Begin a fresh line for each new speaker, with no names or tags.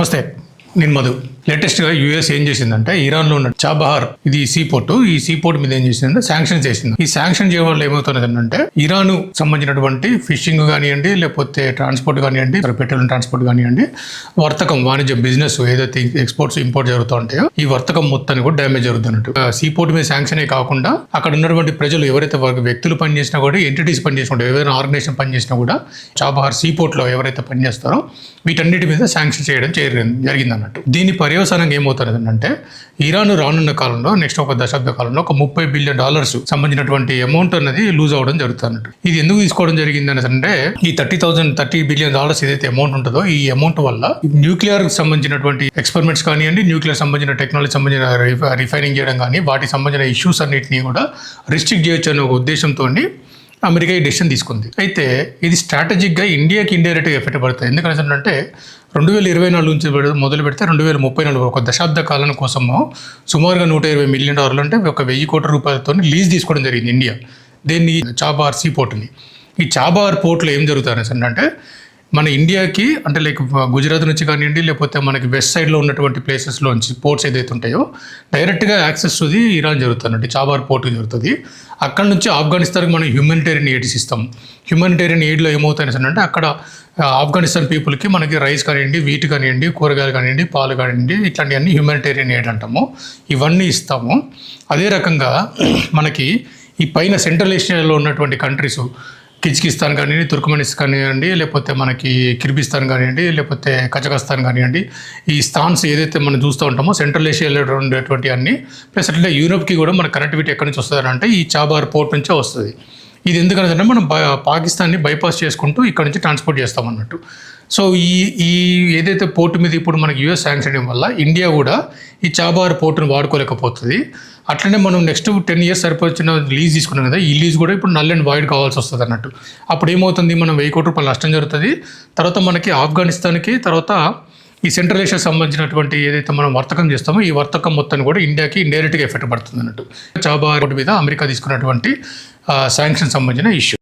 నమస్తే. నేను మధు. లేటెస్ట్గా యూఎస్ ఏం చేసిందంటే ఇరాన్లో ఉన్న చాబహార్ ఇది సీ పోర్ట్ ఈ సీ పోర్ట్ మీద ఏం చేసిందంటే శాంక్షన్ చేసింది. ఈ శాంక్షన్ చేయడం వల్ల ఏమవుతున్నది అంటే ఇరాన్ సంబంధించినటువంటి ఫిషింగ్ కానివ్వండి లేకపోతే ట్రాన్స్పోర్ట్ కానివ్వండి పెట్రోల్ ట్రాన్స్పోర్ట్ కానివ్వండి వర్తకం వాణిజ్య బిజినెస్ ఏదైతే ఎక్స్పోర్ట్స్ ఇంపోర్ట్ జరుగుతూ ఉంటాయో ఈ వర్తకం మొత్తానికి కూడా డ్యామేజ్ జరుగుతున్నట్టు. సీ పోర్ట్ మీద శాంక్షన్ కాకుండా అక్కడ ఉన్నటువంటి ప్రజలు ఎవరైతే వ్యక్తులు పనిచేసినా కూడా ఎంటిటీస్ పనిచేసినా కూడా ఏదైనా ఆర్గనైజేషన్ పనిచేసినా కూడా చాబహార్ సీ పోర్ట్లో ఎవరైతే పనిచేస్తారో వీటన్నిటి మీద శాంక్షన్ చేయడం జరిగింది జరిగింది అన్నట్టు. దీని పర్యవసానంగా ఏమవుతున్నది అంటే ఇరాన్ రానున్న కాలంలో నెక్స్ట్ ఒక దశాబ్ద కాలంలో ఒక ముప్పై బిలియన్ డాలర్స్ సంబంధించినటువంటి అమౌంట్ అనేది లూజ్ అవ్వడం జరుగుతుంది అన్నట్టు ఇది ఎందుకు తీసుకోవడం జరిగింది అంటే ఈ thirty thousand thirty billion dollars ఏదైతే అమౌంట్ ఉంటుందో ఈ అమౌంట్ వల్ల న్యూక్లియర్ సంబంధించినటువంటి ఎక్స్పెరిమెంట్స్ కానివ్వండి న్యూక్లియర్ సంబంధించిన టెక్నాలజీ సంబంధించిన రిఫైనింగ్ చేయడం కానీ వాటికి సంబంధించిన ఇష్యూస్ అన్నింటినీ కూడా రిస్ట్రిక్ట్ చేయొచ్చు అనే ఒక ఉద్దేశంతో అమెరికా ఈ డెసిషన్ తీసుకుంది. అయితే ఇది స్ట్రాటజిక్గా ఇండియాకి ఇండైరెక్ట్గా ఎఫెక్ట్ పడుతుంది ఎందుకంటే అంటే రెండు వేల ఇరవై నాలుగు నుంచి మొదలు పెడితే రెండు వేల ముప్పై నాలుగు ఒక దశాబ్ద కాలం కోసము సుమారుగా నూట ఇరవై మిలియన్ డాలర్లు అంటే ఒక వెయ్యి కోట్ల రూపాయలతో లీజ్ తీసుకోవడం జరిగింది ఇండియా. దీన్ని? చాబార్ సీ పోర్ట్ని. ఈ చాబార్ పోర్ట్లో ఏం జరుగుతుంది అంటే మన ఇండియాకి అంటే లైక్ గుజరాత్ నుంచి కానివ్వండి లేకపోతే మనకి వెస్ట్ సైడ్లో ఉన్నటువంటి ప్లేసెస్లోంచి పోర్ట్స్ ఏదైతే ఉంటాయో డైరెక్ట్గా యాక్సెస్ టుది ఇరాన్ జరుగుతుందండి. చాబార్ పోర్ట్ జరుగుతుంది. అక్కడ నుంచి ఆఫ్ఘనిస్తాన్కి మనం హ్యూమనిటేరియన్ ఎయిడ్స్ ఇస్తాం హ్యూమనిటేరియన్ ఎయిడ్లో ఏమవుతాయి అంటే అక్కడ ఆఫ్ఘనిస్తాన్ పీపుల్కి మనకి రైస్ కానివ్వండి వీట్ కానివ్వండి కూరగాయలు కానివ్వండి పాలు కానివ్వండి ఇట్లాంటివన్నీ హ్యూమనిటేరియన్ ఎయిడ్ అంటాము. ఇవన్నీ ఇస్తాము. అదే రకంగా మనకి ఈ పైన సెంట్రల్ ఏషియాలో ఉన్నటువంటి కంట్రీస్ కిజ్కిస్తాన్ కానివ్వండి తుర్కమెనిస్తాన్ కానివ్వండి లేకపోతే మనకి కిర్గిస్తాన్ కానివ్వండి లేకపోతే కజకస్తాన్ కానివ్వండి ఈ స్థాన్స్ ఏదైతే మనం చూస్తూ ఉంటామో సెంట్రల్ ఏషియాలో ఉండేటువంటి అన్ని ప్లస్ అట్లే యూరోప్కి కూడా మన కనెక్టివిటీ ఎక్కడి నుంచి వస్తుంది అంటే ఈ చాబార్ పోర్ట్ నుంచే వస్తుంది. ఇది ఎందుకంటే మనం పాకిస్తాన్ని బైపాస్ చేసుకుంటూ ఇక్కడ నుంచి ట్రాన్స్పోర్ట్ చేస్తాం అన్నట్టు సో ఈ ఈ ఏదైతే పోర్టు మీద ఇప్పుడు మనకి యూఎస్ శాంక్షన్ చేయడం వల్ల ఇండియా కూడా ఈ చాబార్ పోర్టును వాడుకోలేకపోతుంది. అట్లనే మనం నెక్స్ట్ టెన్ ఇయర్స్ సరిపోచిన లీజ్ తీసుకున్నాం కదా ఈ లీజ్ కూడా ఇప్పుడు నల్ అండ్ వాయిడ్ కావాల్సి వస్తుంది అన్నట్టు. అప్పుడు ఏమవుతుంది మనం వెయ్యి కోట్ల రూపాయలు నష్టం జరుగుతుంది. తర్వాత మనకి ఆఫ్ఘనిస్తాన్కి తర్వాత ఈ సెంట్రల్ ఏషియా సంబంధించినటువంటి ఏదైతే మనం వర్తకం చేస్తామో ఈ వర్తకం మొత్తాన్ని కూడా ఇండియాకి ఇండైరెక్ట్గా ఎఫెక్ట్ పడుతుంది అన్నట్టు. చాబా పోర్టు మీద అమెరికా తీసుకున్నటువంటి శాంక్షన్ సంబంధించిన ఇష్యూ